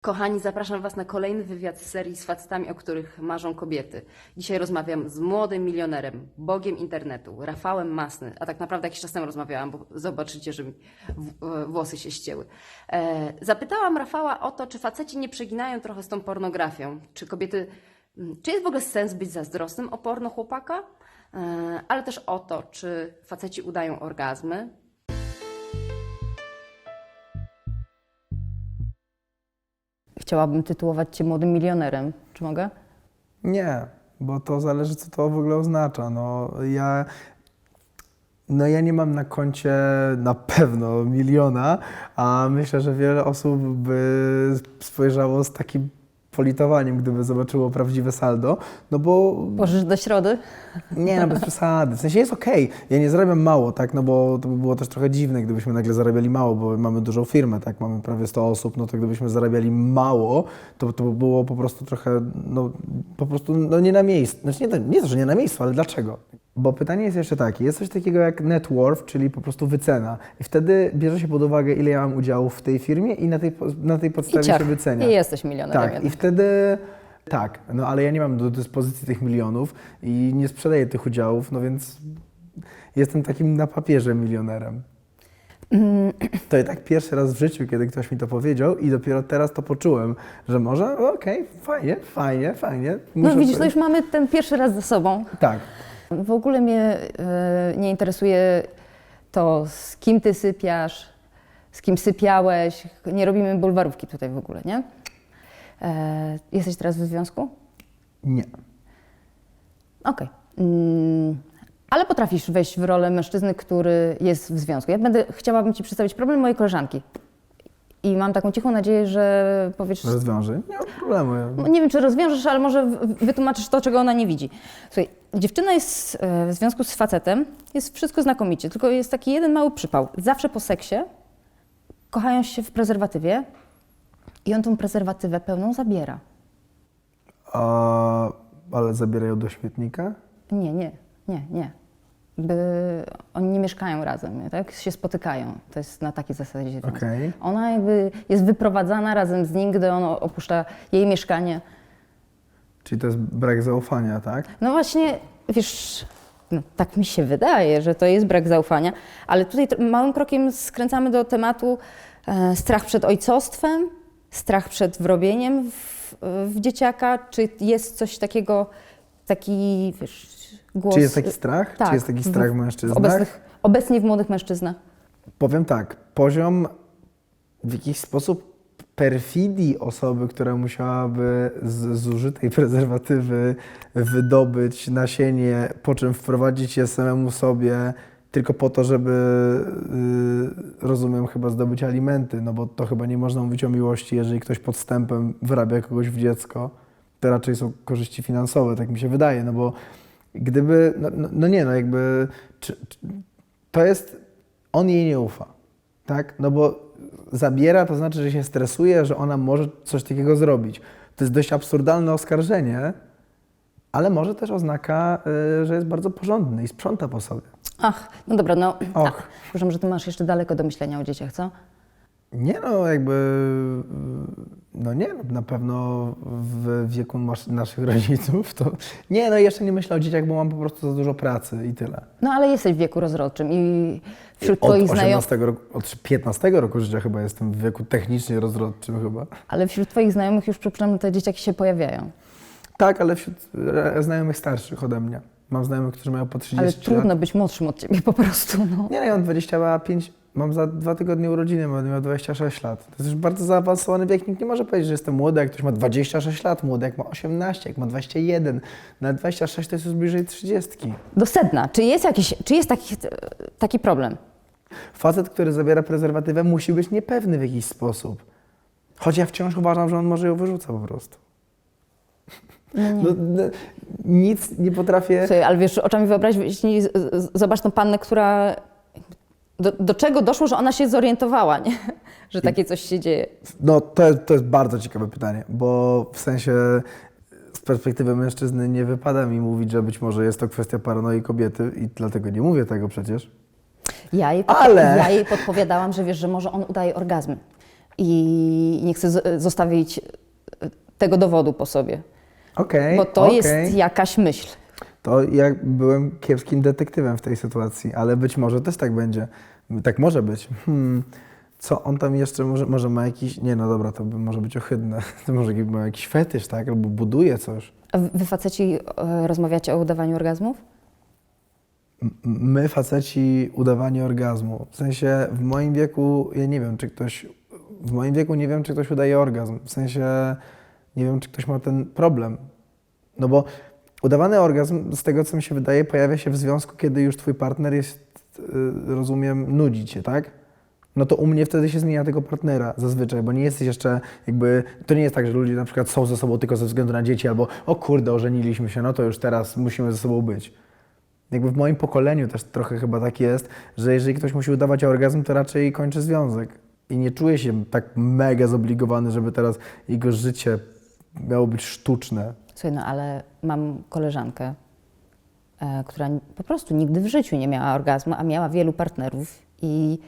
Kochani, zapraszam Was na kolejny wywiad z serii z facetami, o których marzą kobiety. Dzisiaj rozmawiam z młodym milionerem, bogiem internetu, Rafałem Masny, a tak naprawdę jakiś czas temu rozmawiałam, bo zobaczycie, że mi e, włosy się ścięły. E, zapytałam Rafała o to, czy faceci nie przeginają trochę z tą pornografią, czy kobiety, m, czy jest w ogóle sens być zazdrosnym o porno chłopaka, e, ale też o to, czy faceci udają orgazmy, Chciałabym tytułować Cię młodym milionerem. Czy mogę? Nie, bo to zależy, co to w ogóle oznacza. No, ja, no ja nie mam na koncie na pewno miliona, a myślę, że wiele osób by spojrzało z takim politowaniem, gdyby zobaczyło prawdziwe saldo, no bo Pożysz do środy? nie, no bez przesady. W sensie jest okej. Ja nie zarabiam mało, tak, no bo to by było też trochę dziwne, gdybyśmy nagle zarabiali mało, bo mamy dużą firmę, tak, mamy prawie 100 osób, no to gdybyśmy zarabiali mało, to to by było po prostu trochę, no po prostu, no nie na miejscu. Znaczy nie, nie to, że nie na miejscu, ale dlaczego? Bo pytanie jest jeszcze takie, jest coś takiego jak net worth, czyli po prostu wycena. I wtedy bierze się pod uwagę, ile ja mam udziałów w tej firmie i na tej, na tej I podstawie ciach. się wycenia. I jesteś milionerem. Tak, i jednak. wtedy tak, no ale ja nie mam do dyspozycji tych milionów i nie sprzedaję tych udziałów, no więc jestem takim na papierze milionerem. Mm. To i tak pierwszy raz w życiu, kiedy ktoś mi to powiedział i dopiero teraz to poczułem, że może, okej, fajnie, fajnie, fajnie. No widzisz, to już mamy ten pierwszy raz za sobą. Tak, W ogóle mnie e, nie interesuje to, z kim ty sypiasz, z kim sypiałeś. Nie robimy bulwarówki tutaj w ogóle, nie? E, jesteś teraz w związku? nie. Okej. Mm, ale potrafisz wejść w rolę mężczyzny, który jest w związku. Ja będę, chciałabym Ci przedstawić problem mojej koleżanki. I mam taką cichą nadzieję, że powiesz... Rozwiąże? Nie ma problemu. No, Nie wiem, czy rozwiążesz, ale może w- wytłumaczysz to, czego ona nie widzi. Słuchaj, dziewczyna jest e, w związku z facetem, jest wszystko znakomicie, tylko jest taki jeden mały przypał. Zawsze po seksie kochają się w prezerwatywie i on tą prezerwatywę pełną zabiera. A, ale zabierają do śmietnika? Nie, nie, nie, nie. By, oni nie mieszkają razem, tak? Się spotykają. To jest na takiej zasadzie. Okej. Ona jakby jest wyprowadzana razem z nim, gdy on opuszcza jej mieszkanie. Czyli to jest brak zaufania, tak? No właśnie, wiesz, no, tak mi się wydaje, że to jest brak zaufania, ale tutaj małym krokiem skręcamy do tematu e, strach przed ojcostwem, strach przed wrobieniem w, w dzieciaka. Czy jest coś takiego, taki, wiesz, głos... Czy jest taki strach? Tak, Czy jest taki strach w w mężczyznach? obecnych, obecnie w młodych mężczyznach. Powiem tak, poziom w jakiś sposób perfidii osoby, która musiałaby z zużytej prezerwatywy wydobyć nasienie, po czym wprowadzić je samemu sobie tylko po to, żeby, yy, rozumiem, chyba zdobyć alimenty, no bo to chyba nie można mówić o miłości, jeżeli ktoś podstępem wyrabia kogoś w dziecko, to raczej są korzyści finansowe, tak mi się wydaje, no bo gdyby, no, no, no nie, no jakby, czy, czy, to jest, on jej nie ufa, tak? No bo zabiera, to znaczy, że się stresuje, że ona może coś takiego zrobić. To jest dość absurdalne oskarżenie, ale może też oznaka, y, że jest bardzo porządny i sprząta po sobie. Ach, no dobra, no Och. tak. Uważam, że ty masz jeszcze daleko do myślenia o dzieciach, co? Nie no, jakby, y, no nie, na pewno w wieku naszych rodziców to, nie no, jeszcze nie myślę o dzieciach, bo mam po prostu za dużo pracy i tyle. No ale jesteś w wieku rozrodczym i wśród Od twoich znajomych... 18 roku, od 15 roku życia chyba jestem w wieku technicznie rozrodczym chyba. Ale wśród Twoich znajomych już przypuszczam, że te dzieciaki się pojawiają. Tak, ale wśród e, znajomych starszych ode mnie. Mam znajomych, którzy mają po 30 Ale lat. trudno być młodszym od Ciebie po prostu, no. Nie, no, ja mam 25, mam za dwa tygodnie urodziny, będę miał 26 lat. To jest już bardzo zaawansowany wiek. Nikt nie może powiedzieć, że jestem młody, jak ktoś ma 26 lat, młody jak ma 18, jak ma 21. Na 26 to jest już bliżej 30. Do sedna. Czy jest jakiś, czy jest taki, taki problem? Facet, który zabiera prezerwatywę, musi być niepewny w jakiś sposób. Choć ja wciąż uważam, że on może ją wyrzuca po prostu. No, no, nic nie potrafię... Słuchaj, ale wiesz, oczami wyobraźni, zobacz tą pannę, która... Do, do czego doszło, że ona się zorientowała, nie? Że takie coś się dzieje. No, to, jest- to jest bardzo ciekawe pytanie, bo w sensie z perspektywy mężczyzny nie wypada mi mówić, że być może jest to kwestia paranoi kobiety i dlatego nie mówię tego przecież. Ja jej, Ale- ja jej podpowiadałam, że wiesz, że może on udaje orgazmy. i nie chcę z- zostawić tego dowodu po sobie, Okej, bo to okej. jest jakaś myśl. To ja byłem kiepskim detektywem w tej sytuacji, ale być może też tak będzie. Tak może być. Hmm. Co on tam jeszcze może, może ma jakiś. Nie, no dobra, to może być ohydne. To może ma jakiś fetysz, tak? Albo buduje coś. A wy faceci e, rozmawiacie o udawaniu orgazmów? My, faceci, udawanie orgazmu. W sensie w moim wieku, ja nie wiem, czy ktoś. W moim wieku nie wiem, czy ktoś udaje orgazm. W sensie nie wiem, czy ktoś ma ten problem. No bo udawany orgazm, z tego co mi się wydaje, pojawia się w związku, kiedy już twój partner jest, y, rozumiem, nudzi cię, tak? No to u mnie wtedy się zmienia tego partnera zazwyczaj, bo nie jesteś jeszcze jakby, to nie jest tak, że ludzie na przykład są ze sobą tylko ze względu na dzieci albo o kurde, ożeniliśmy się, no to już teraz musimy ze sobą być. Jakby w moim pokoleniu też trochę chyba tak jest, że jeżeli ktoś musi udawać orgazm, to raczej kończy związek. I nie czuje się tak mega zobligowany, żeby teraz jego życie miało być sztuczne. Słuchaj, no ale mam koleżankę, e, która po prostu nigdy w życiu nie miała orgazmu, a miała wielu partnerów i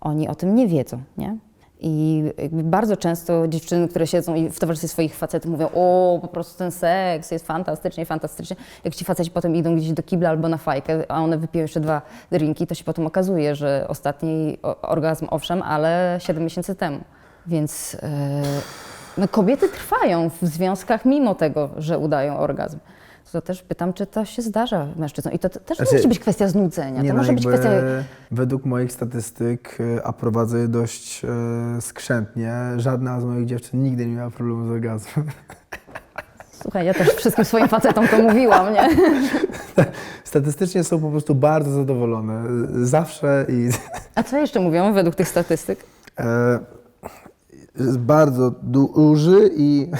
oni o tym nie wiedzą, nie? I bardzo często dziewczyny, które siedzą w towarzystwie swoich facetów mówią, o, po prostu ten seks jest fantastycznie, fantastycznie. Jak ci faceci potem idą gdzieś do kibla albo na fajkę, a one wypiją jeszcze dwa drinki, to się potem okazuje, że ostatni orgazm owszem, ale 7 miesięcy temu. Więc e, no, kobiety trwają w związkach mimo tego, że udają orgazm. To też pytam, czy to się zdarza mężczyznom. I to t- też nie Znaczy, musi być kwestia znudzenia. Nie to no, może być kwestia według moich statystyk, y, a prowadzę je dość e, skrzętnie, żadna z moich dziewczyn nigdy nie miała problemu z orgazmem. Słuchaj, ja też wszystkim swoim facetom to mówiłam, nie? Statystycznie są po prostu bardzo zadowolone. Zawsze i A co jeszcze mówią według tych statystyk? e, jest bardzo duży i,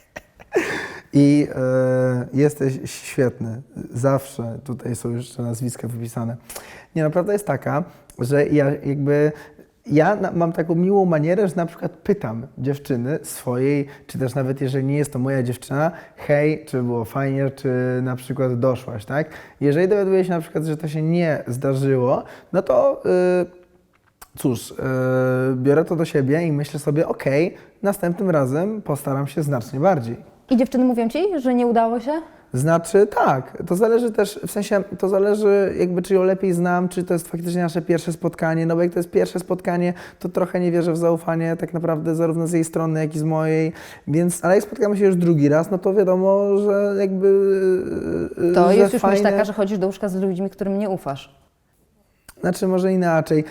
i e, jesteś świetny. Zawsze tutaj są jeszcze nazwiska wypisane. Nie, no prawda jest taka, że ja jakby ja mam taką miłą manierę, że na przykład pytam dziewczyny swojej, czy też nawet jeżeli nie jest to moja dziewczyna, hej, czy było fajnie, czy na przykład doszłaś, tak? Jeżeli dowiaduję się na przykład, że to się nie zdarzyło, no to y, cóż, y, biorę to do siebie i myślę sobie, okej, następnym razem postaram się znacznie bardziej. I dziewczyny mówią ci, że nie udało się? Znaczy tak, to zależy też, w sensie to zależy jakby czy ją lepiej znam, czy to jest faktycznie nasze pierwsze spotkanie, no bo jak to jest pierwsze spotkanie, to trochę nie wierzę w zaufanie tak naprawdę zarówno z jej strony, jak i z mojej, więc, ale jak spotkamy się już drugi raz, no to wiadomo, że jakby... y, To że jest już myśl fajne- taka, że chodzisz do łóżka z ludźmi, którym nie ufasz. Znaczy może inaczej.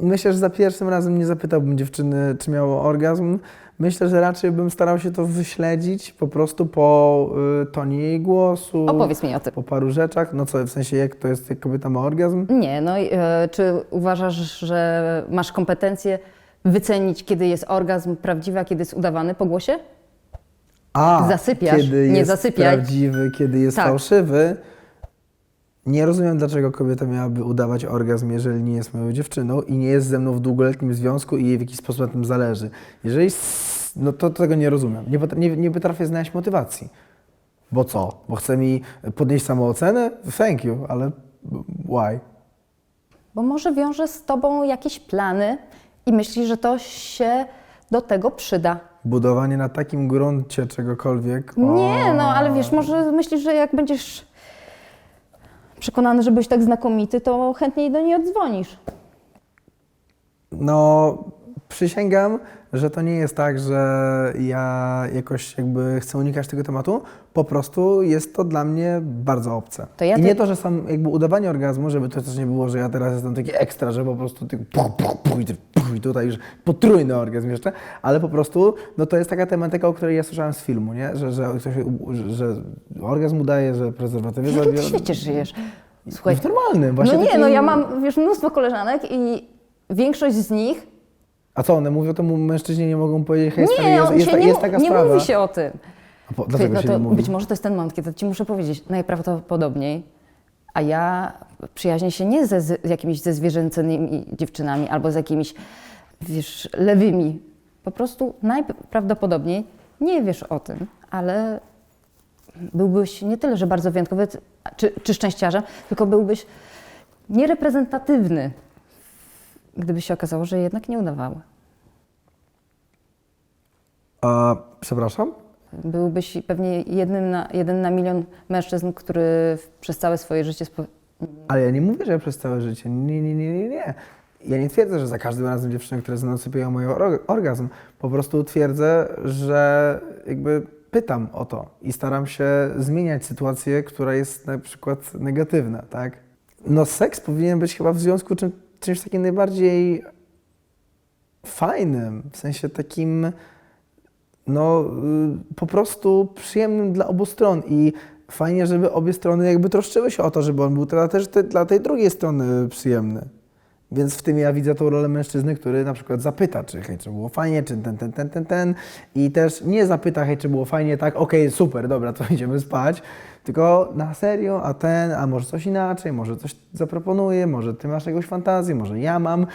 Myślę, że za pierwszym razem nie zapytałbym dziewczyny, czy miało orgazm. Myślę, że raczej bym starał się to wyśledzić po prostu po y, tonie jej głosu. Opowiedz mi o tym. Po paru rzeczach. No co, w sensie jak to jest, jak kobieta ma orgazm? Nie, no i, e, czy uważasz, że masz kompetencję wycenić, kiedy jest orgazm prawdziwy, a kiedy jest udawany po głosie? A, Zasypiasz, kiedy nie jest zasypiaj. prawdziwy, kiedy jest Tak. fałszywy. Nie rozumiem, dlaczego kobieta miałaby udawać orgazm, jeżeli nie jest moją dziewczyną i nie jest ze mną w długoletnim związku i jej w jakiś sposób na tym zależy. Jeżeli, no to tego nie rozumiem. Nie, potr- nie, nie potrafię znaleźć motywacji. Bo co? Bo chce mi podnieść samoocenę? Thank you, ale why? Bo może wiąże z tobą jakieś plany i myśli, że to się do tego przyda. Budowanie na takim gruncie czegokolwiek. Nie, o, no ale wiesz, może myślisz, że jak będziesz przekonany, że byłeś tak znakomity, to chętniej do niej odzwonisz. No, przysięgam, że to nie jest tak, że ja jakoś jakby chcę unikać tego tematu. Po prostu jest to dla mnie bardzo obce. To ja I ty- nie to, że sam jakby udawanie orgazmu, żeby to też nie było, że ja teraz jestem taki ekstra, że po prostu ty, puch, puch, puch, i ty, puch, i tutaj już potrójny orgazm jeszcze, ale po prostu no to jest taka tematyka, o której ja słyszałem z filmu, nie? Że, że, ktoś, że, że orgazm udaje, że prezerwatywy W jakim ty świecie żyjesz? Słuchaj, w normalnym, właśnie no nie, takim- no ja mam wiesz, mnóstwo koleżanek i większość z nich A co, one mówią temu mężczyźnie nie mogą powiedzieć, hej, stary, nie, jest, on jest, się nie, jest taka nie sprawa. mówi się o tym. A po, dlaczego no się to nie mówi? być może to jest ten moment, kiedy ci muszę powiedzieć, najprawdopodobniej, a ja przyjaźnię się nie ze, z jakimiś ze zwierzęcymi dziewczynami albo z jakimiś, wiesz, lewymi. Po prostu najprawdopodobniej nie wiesz o tym, ale byłbyś nie tyle, że bardzo wyjątkowy czy, czy szczęściarzem, tylko byłbyś niereprezentatywny, gdyby się okazało, że jednak nie udawały. A, przepraszam? Byłbyś pewnie jednym na, jeden na milion mężczyzn, który przez całe swoje życie spo... Ale ja nie mówię, że przez całe życie. Nie, nie, nie, nie, nie. Ja nie twierdzę, że za każdym razem dziewczyny, które ze mną sypiają org- orgazm. Po prostu twierdzę, że jakby pytam o to i staram się zmieniać sytuację, która jest na przykład negatywna, tak? No seks powinien być chyba w związku czym, czymś takim najbardziej fajnym, w sensie takim no y, po prostu przyjemnym dla obu stron i fajnie, żeby obie strony jakby troszczyły się o to, żeby on był dla, też te, dla tej drugiej strony przyjemny. Więc w tym ja widzę tą rolę mężczyzny, który na przykład zapyta, czy hej, czy było fajnie, czy ten, ten, ten, ten, ten i też nie zapyta, hej, czy było fajnie, tak, okej, super, dobra, to idziemy spać, tylko na serio, a ten, a może coś inaczej, może coś zaproponuje, może ty masz jakąś fantazję, może ja mam.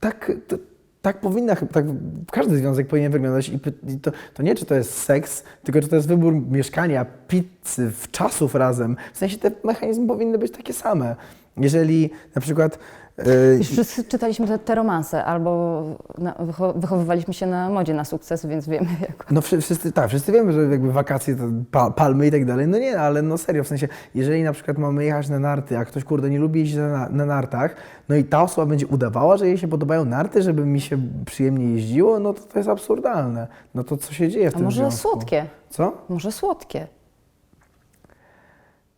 Tak, to, tak powinna, tak każdy związek powinien wyglądać i to, to nie, czy to jest seks, tylko czy to jest wybór mieszkania, pizzy, w czasów razem. W sensie te mechanizmy powinny być takie same. Jeżeli na przykład... yy, Już wszyscy czytaliśmy te, te romanse albo na, wycho- wychowywaliśmy się na modzie na sukces, więc wiemy jak... No wszy- wszyscy, tak, wszyscy wiemy, że jakby wakacje to pa, palmy i tak dalej. No nie, ale no serio, w sensie, jeżeli na przykład mamy jechać na narty, a ktoś kurde nie lubi jeździć na, na nartach, no i ta osoba będzie udawała, że jej się podobają narty, żeby mi się przyjemnie jeździło, no to to jest absurdalne. No to co się dzieje w A tym może związku? słodkie? Co? Może słodkie.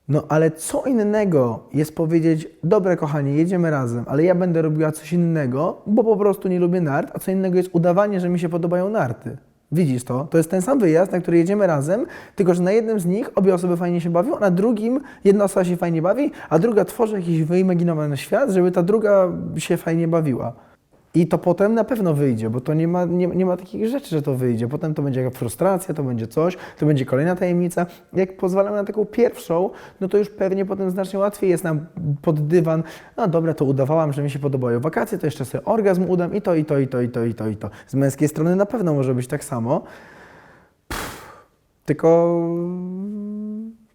No ale co innego jest powiedzieć, dobre kochanie, jedziemy razem, ale ja będę robiła coś innego, bo po prostu nie lubię nart, a co innego jest udawanie, że mi się podobają narty. Widzisz to? To jest ten sam wyjazd, na który jedziemy razem, tylko że na jednym z nich obie osoby fajnie się bawią, a na drugim jedna osoba się fajnie bawi, a druga tworzy jakiś wyimaginowany świat, żeby ta druga się fajnie bawiła. I to potem na pewno wyjdzie, bo to nie ma, nie, nie ma takich rzeczy, że to wyjdzie. Potem to będzie jakaś frustracja, to będzie coś, to będzie kolejna tajemnica. Jak pozwalamy na taką pierwszą, no to już pewnie potem znacznie łatwiej jest nam pod dywan. No dobra, to udawałam, że mi się podobają wakacje, to jeszcze sobie orgazm udam i to, i to, i to, i to, i to, i to. Z męskiej strony na pewno może być tak samo. Pff, tylko,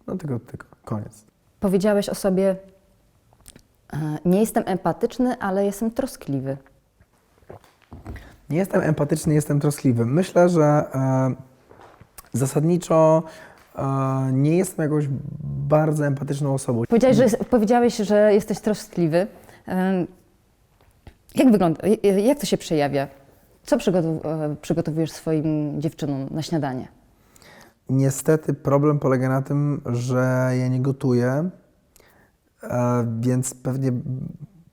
no tylko, tylko, koniec. Powiedziałeś o sobie, e, nie jestem empatyczny, ale jestem troskliwy. Nie jestem empatyczny, jestem troskliwy. Myślę, że e, zasadniczo e, nie jestem jakąś bardzo empatyczną osobą. Powiedziałeś, że, powiedziałeś, że jesteś troskliwy. Em, Jak wygląda, jak to się przejawia? Co przygotow, e, przygotowujesz swoim dziewczynom na śniadanie? Niestety problem polega na tym, że ja nie gotuję, e, więc pewnie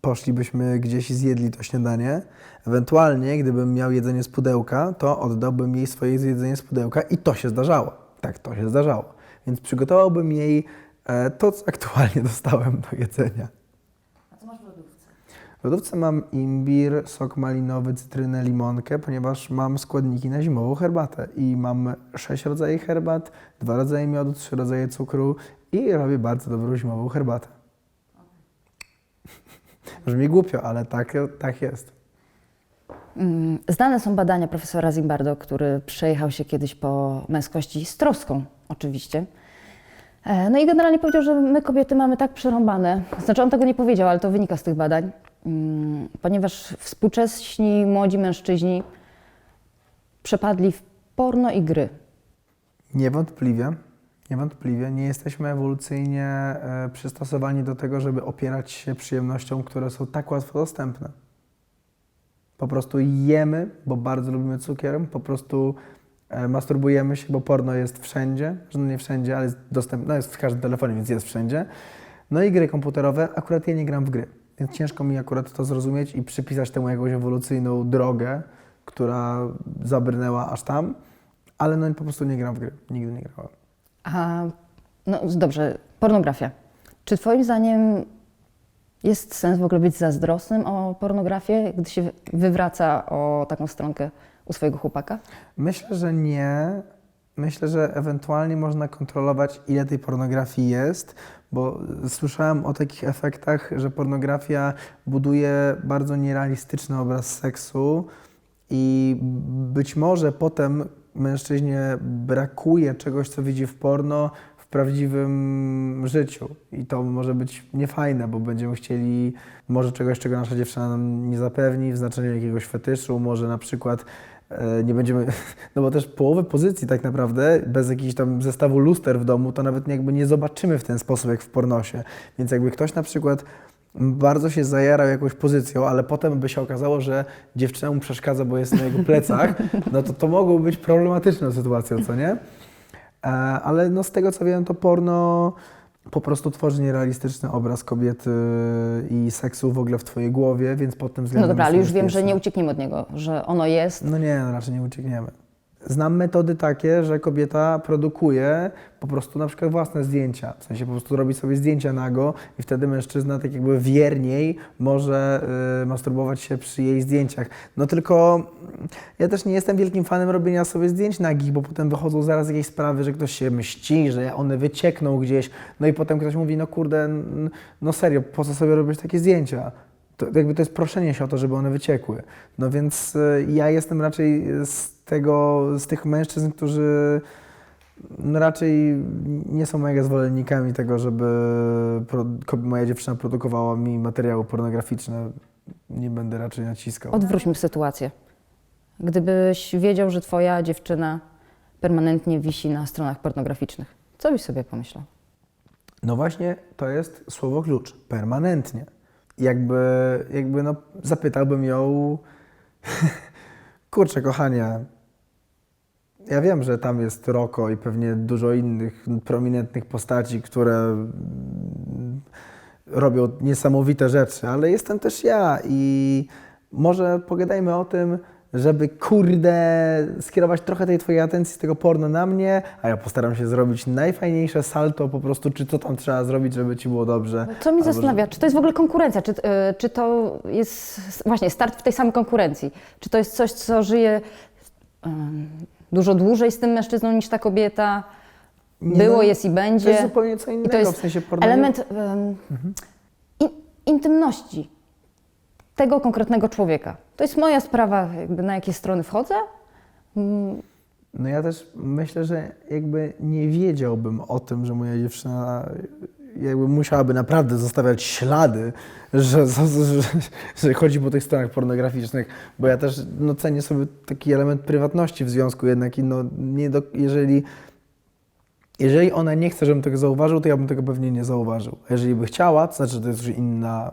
poszlibyśmy gdzieś i zjedli to śniadanie. Ewentualnie, gdybym miał jedzenie z pudełka, to oddałbym jej swoje jedzenie z pudełka i to się zdarzało. Tak, to się zdarzało. Więc przygotowałbym jej e, to, co aktualnie dostałem do jedzenia. A co masz w lodówce? W lodówce mam imbir, sok malinowy, cytrynę, limonkę, ponieważ mam składniki na zimową herbatę i mam sześć rodzajów herbat, dwa rodzaje miodu, trzy rodzaje cukru i robię bardzo dobrą zimową herbatę. Brzmi głupio, ale tak, tak jest. Mm, Znane są badania profesora Zimbardo, który przejechał się kiedyś po męskości z troską, oczywiście. E, No i generalnie powiedział, że my kobiety mamy tak przerąbane. Znaczy on tego nie powiedział, ale to wynika z tych badań, mm, ponieważ współcześni młodzi mężczyźni przepadli w porno i gry. Niewątpliwie, niewątpliwie nie jesteśmy ewolucyjnie e, przystosowani do tego, żeby opierać się przyjemnościom, które są tak łatwo dostępne. Po prostu jemy, bo bardzo lubimy cukier, po prostu e, masturbujemy się, bo porno jest wszędzie, no nie wszędzie, ale jest dostępne, no jest w każdym telefonie, więc jest wszędzie. No i gry komputerowe, akurat ja nie gram w gry, więc ciężko mi akurat to zrozumieć i przypisać temu jakąś ewolucyjną drogę, która zabrnęła aż tam, ale no po prostu nie gram w gry, nigdy nie grałem. A no dobrze, pornografia. Czy Twoim zdaniem jest sens w ogóle być zazdrosnym o pornografię, gdy się wywraca o taką stronkę u swojego chłopaka? Myślę, że nie. Myślę, że ewentualnie można kontrolować, ile tej pornografii jest, bo słyszałem o takich efektach, że pornografia buduje bardzo nierealistyczny obraz seksu i być może potem mężczyźnie brakuje czegoś, co widzi w porno w prawdziwym życiu. I to może być niefajne, bo będziemy chcieli może czegoś, czego nasza dziewczyna nam nie zapewni, w znaczeniu jakiegoś fetyszu, może na przykład e, nie będziemy, no bo też połowę pozycji tak naprawdę, bez jakiegoś tam zestawu luster w domu, to nawet jakby nie zobaczymy w ten sposób jak w pornosie. Więc jakby ktoś na przykład bardzo się zajarał jakąś pozycją, ale potem by się okazało, że dziewczyna mu przeszkadza, bo jest na jego plecach, no to to mogło być problematyczną sytuacją, co nie? E, Ale no z tego co wiem, to porno po prostu tworzy nierealistyczny obraz kobiety i seksu w ogóle w twojej głowie, więc pod tym No względem dobra, jest ale już wiem, że nie uciekniemy od niego, że ono jest. No nie, no raczej nie uciekniemy. Znam metody takie, że kobieta produkuje po prostu na przykład własne zdjęcia. W sensie po prostu robi sobie zdjęcia nago i wtedy mężczyzna tak jakby wierniej może y, masturbować się przy jej zdjęciach. No tylko mm, ja też nie jestem wielkim fanem robienia sobie zdjęć nagich, bo potem wychodzą zaraz jakieś sprawy, że ktoś się mści, że one wyciekną gdzieś. No i potem ktoś mówi, no kurde, no serio, po co sobie robić takie zdjęcia? To, jakby to jest proszenie się o to, żeby one wyciekły. No więc y, ja jestem raczej z tego, z tych mężczyzn, którzy no raczej nie są mega zwolennikami tego, żeby moja dziewczyna produkowała mi materiały pornograficzne. Nie będę raczej naciskał. Odwróćmy sytuację. Gdybyś wiedział, że twoja dziewczyna permanentnie wisi na stronach pornograficznych, co byś sobie pomyślał? No właśnie, to jest słowo klucz. Permanentnie. Jakby, jakby no, zapytałbym ją, kurczę, kochanie, ja wiem, że tam jest Roko i pewnie dużo innych prominentnych postaci, które mm, robią niesamowite rzeczy, ale jestem też ja i może pogadajmy o tym, żeby kurde skierować trochę tej twojej atencji z tego porno na mnie, a ja postaram się zrobić najfajniejsze salto po prostu, czy co tam trzeba zrobić, żeby ci było dobrze. Co mnie zastanawia, czy to jest w ogóle konkurencja, czy, y, czy to jest właśnie start w tej samej konkurencji? Czy to jest coś, co żyje dużo dłużej z tym mężczyzną niż ta kobieta? Nie, Było, no, jest i będzie. To jest zupełnie co innego, I to jest w sensie element ym, in, intymności tego konkretnego człowieka. To jest moja sprawa, jakby na jakie strony wchodzę. Mm, No ja też myślę, że jakby nie wiedziałbym o tym, że moja dziewczyna jakby musiałaby naprawdę zostawiać ślady, że, że, że, że chodzi po tych stronach pornograficznych, bo ja też no, cenię sobie taki element prywatności w związku jednak i no, nie do, jeżeli, jeżeli ona nie chce, żebym tego zauważył, to ja bym tego pewnie nie zauważył. A jeżeli by chciała, to znaczy, że to jest już inna,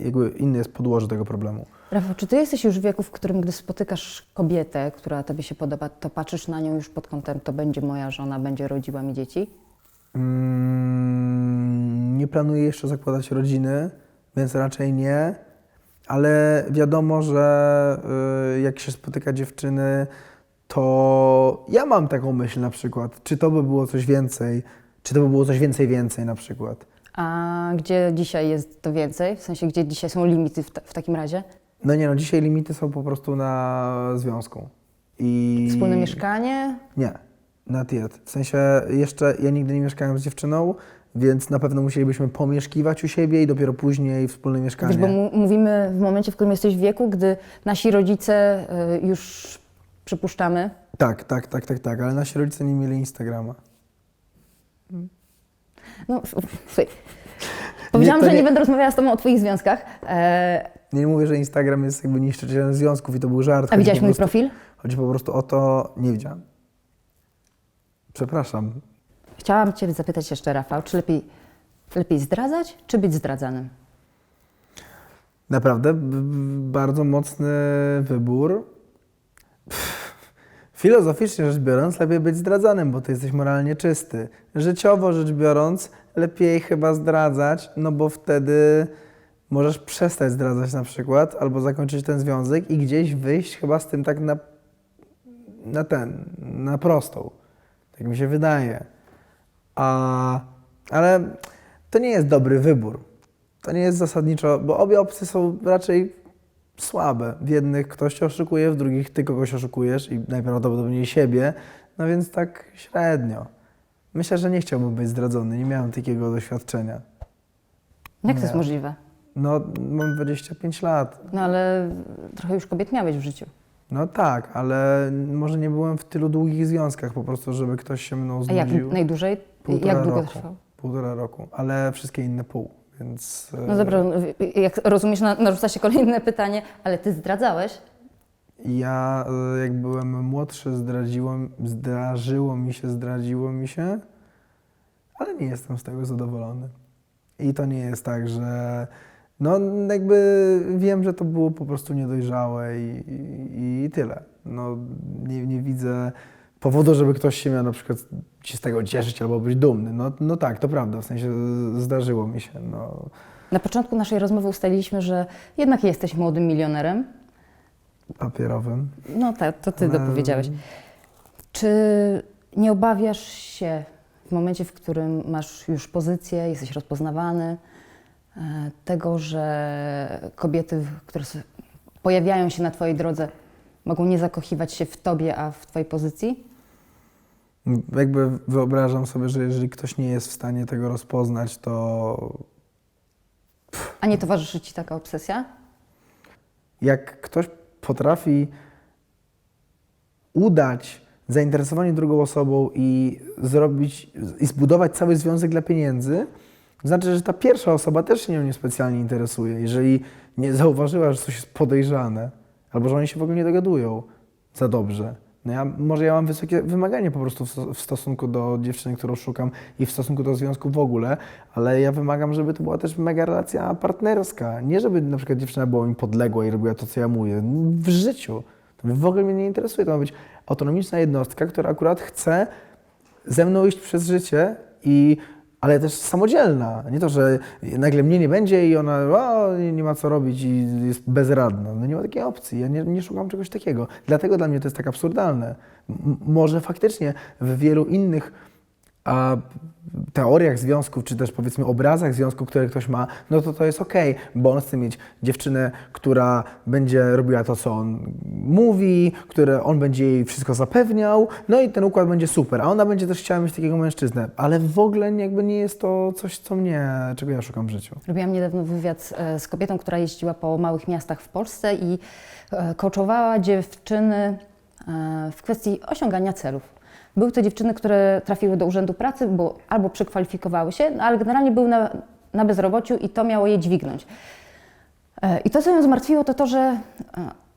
jakby inne jest podłoże tego problemu. Rafał, czy ty jesteś już w wieku, w którym gdy spotykasz kobietę, która tobie się podoba, to patrzysz na nią już pod kątem, to będzie moja żona, będzie rodziła mi dzieci? Mm, nie planuję jeszcze zakładać rodziny, więc raczej nie. Ale wiadomo, że y, jak się spotyka dziewczyny, to ja mam taką myśl na przykład, czy to by było coś więcej, czy to by było coś więcej więcej na przykład. A gdzie dzisiaj jest to więcej? W sensie, gdzie dzisiaj są limity w, ta, w takim razie? No nie no, dzisiaj limity są po prostu na związku. I... Wspólne mieszkanie? Nie, not yet. W sensie jeszcze ja nigdy nie mieszkałem z dziewczyną, więc na pewno musielibyśmy pomieszkiwać u siebie i dopiero później wspólne mieszkanie. Wiesz, bo mu- mówimy w momencie, w którym jesteś w wieku, gdy nasi rodzice y, już przypuszczamy, Tak, tak, tak, tak, tak, ale nasi rodzice nie mieli Instagrama. no, f- f- słuchaj, powiedziałam, to że nie... nie- będę rozmawiała z tobą o twoich związkach, e, Nie mówię, że Instagram jest jakby niszczycielem związków i to był żart. a Chodzi widziałeś po mój prostu, profil? Chodzi po prostu o to, nie widziałem. Przepraszam. Chciałam cię zapytać jeszcze, Rafał, czy lepiej, lepiej zdradzać, czy być zdradzanym? Naprawdę bardzo mocny wybór. Pff, Filozoficznie rzecz biorąc, lepiej być zdradzanym, bo ty jesteś moralnie czysty. Życiowo rzecz biorąc, lepiej chyba zdradzać, no bo wtedy możesz przestać zdradzać na przykład, albo zakończyć ten związek i gdzieś wyjść chyba z tym tak na, na ten, na prostą. Tak mi się wydaje. A, ale to nie jest dobry wybór. To nie jest zasadniczo, bo obie opcje są raczej słabe. W jednych ktoś cię oszukuje, w drugich ty kogoś oszukujesz i najprawdopodobniej siebie, no więc tak średnio. Myślę, że nie chciałbym być zdradzony, nie miałem takiego doświadczenia. Jak to jest możliwe? No, mam 25 lat. No ale trochę już kobiet miałeś w życiu. No tak, ale może nie byłem w tylu długich związkach po prostu, żeby ktoś się mną A jak najdłużej? Półtora jak długo roku. trwał? Półtora roku, ale wszystkie inne pół, więc... e, No dobra, no, jak rozumiesz, na- narzuca się kolejne pytanie, ale ty zdradzałeś? Ja, e, jak byłem młodszy, zdradziło, zdarzyło mi się, zdradziło mi się, ale nie jestem z tego zadowolony. I to nie jest tak, że no jakby wiem, że to było po prostu niedojrzałe i, i, i tyle. No nie, nie widzę powodu, żeby ktoś się miał na przykład się z tego cieszyć albo być dumny. No, no tak, to prawda, w sensie zdarzyło mi się. No, Na początku naszej rozmowy ustaliliśmy, że jednak jesteś młodym milionerem. papierowym. No tak, to ty Ale- dopowiedziałeś. Czy nie obawiasz się w momencie, w którym masz już pozycję, jesteś rozpoznawany, tego, że kobiety, które pojawiają się na Twojej drodze, mogą nie zakochiwać się w Tobie, a w Twojej pozycji? Jakby wyobrażam sobie, że jeżeli ktoś nie jest w stanie tego rozpoznać, to A nie towarzyszy Ci taka obsesja? jak ktoś potrafi udać zainteresowanie drugą osobą i zrobić i zbudować cały związek dla pieniędzy, znaczy, że ta pierwsza osoba też się nią niespecjalnie interesuje. Jeżeli nie zauważyła, że coś jest podejrzane, albo że oni się w ogóle nie dogadują za dobrze. No ja, może ja mam wysokie wymagania po prostu w, w stosunku do dziewczyny, którą szukam i w stosunku do związku w ogóle, ale ja wymagam, żeby to była też mega relacja partnerska. Nie żeby na przykład dziewczyna była mi podległa i robiła to, co ja mówię. W życiu. To w ogóle mnie nie interesuje. To ma być autonomiczna jednostka, która akurat chce ze mną iść przez życie i ale też samodzielna. Nie to, że nagle mnie nie będzie i ona o, nie, ma co robić i jest bezradna. No nie ma takiej opcji. Ja nie, nie szukam czegoś takiego. Dlatego dla mnie to jest tak absurdalne. M- może faktycznie w wielu innych a, teoriach związków, czy też powiedzmy obrazach związku, które ktoś ma, no to to jest okej, bo on chce mieć dziewczynę, która będzie robiła to, co on mówi, które on będzie jej wszystko zapewniał, no i ten układ będzie super, a ona będzie też chciała mieć takiego mężczyznę, ale w ogóle jakby nie jest to coś, co mnie, czego ja szukam w życiu. Robiłam niedawno wywiad e, z kobietą, która jeździła po małych miastach w Polsce i e, coachowała dziewczyny e, w kwestii osiągania celów. Były to dziewczyny, które trafiły do urzędu pracy, bo albo przekwalifikowały się, no, ale generalnie były na, na bezrobociu i to miało je dźwignąć. E, I to, co ją zmartwiło, to to, że e,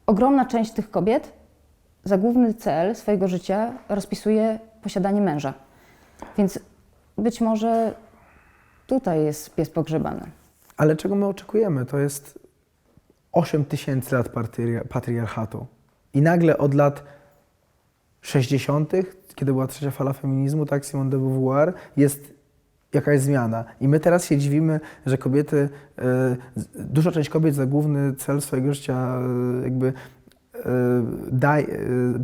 ogromna część tych kobiet za główny cel swojego życia rozpisuje posiadanie męża. Więc być może tutaj jest pies pogrzebany. Ale czego my oczekujemy? To jest 8 tysięcy lat patria- patriarchatu. I nagle od lat 60., kiedy była trzecia fala feminizmu, tak, Simone de Beauvoir, jest jakaś zmiana. I my teraz się dziwimy, że kobiety, e, duża część kobiet za główny cel swojego życia e, jakby e, daj, e,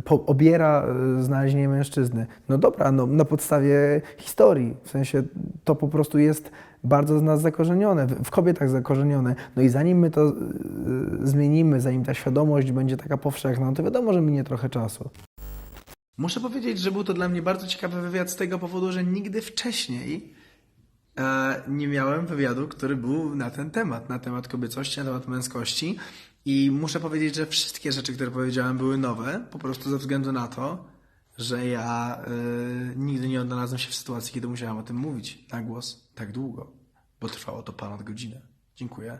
po, obiera znalezienie mężczyzny. No dobra, no, na podstawie historii, w sensie to po prostu jest bardzo z nas zakorzenione, w kobietach zakorzenione. No i zanim my to zmienimy, zanim ta świadomość będzie taka powszechna, no to wiadomo, że minie trochę czasu. Muszę powiedzieć, że był to dla mnie bardzo ciekawy wywiad z tego powodu, że nigdy wcześniej e, nie miałem wywiadu, który był na ten temat, na temat kobiecości, na temat męskości. I muszę powiedzieć, że wszystkie rzeczy, które powiedziałem, były nowe, po prostu ze względu na to, że ja e, nigdy nie odnalazłem się w sytuacji, kiedy musiałem o tym mówić na głos tak długo, bo trwało to ponad godzinę. Dziękuję.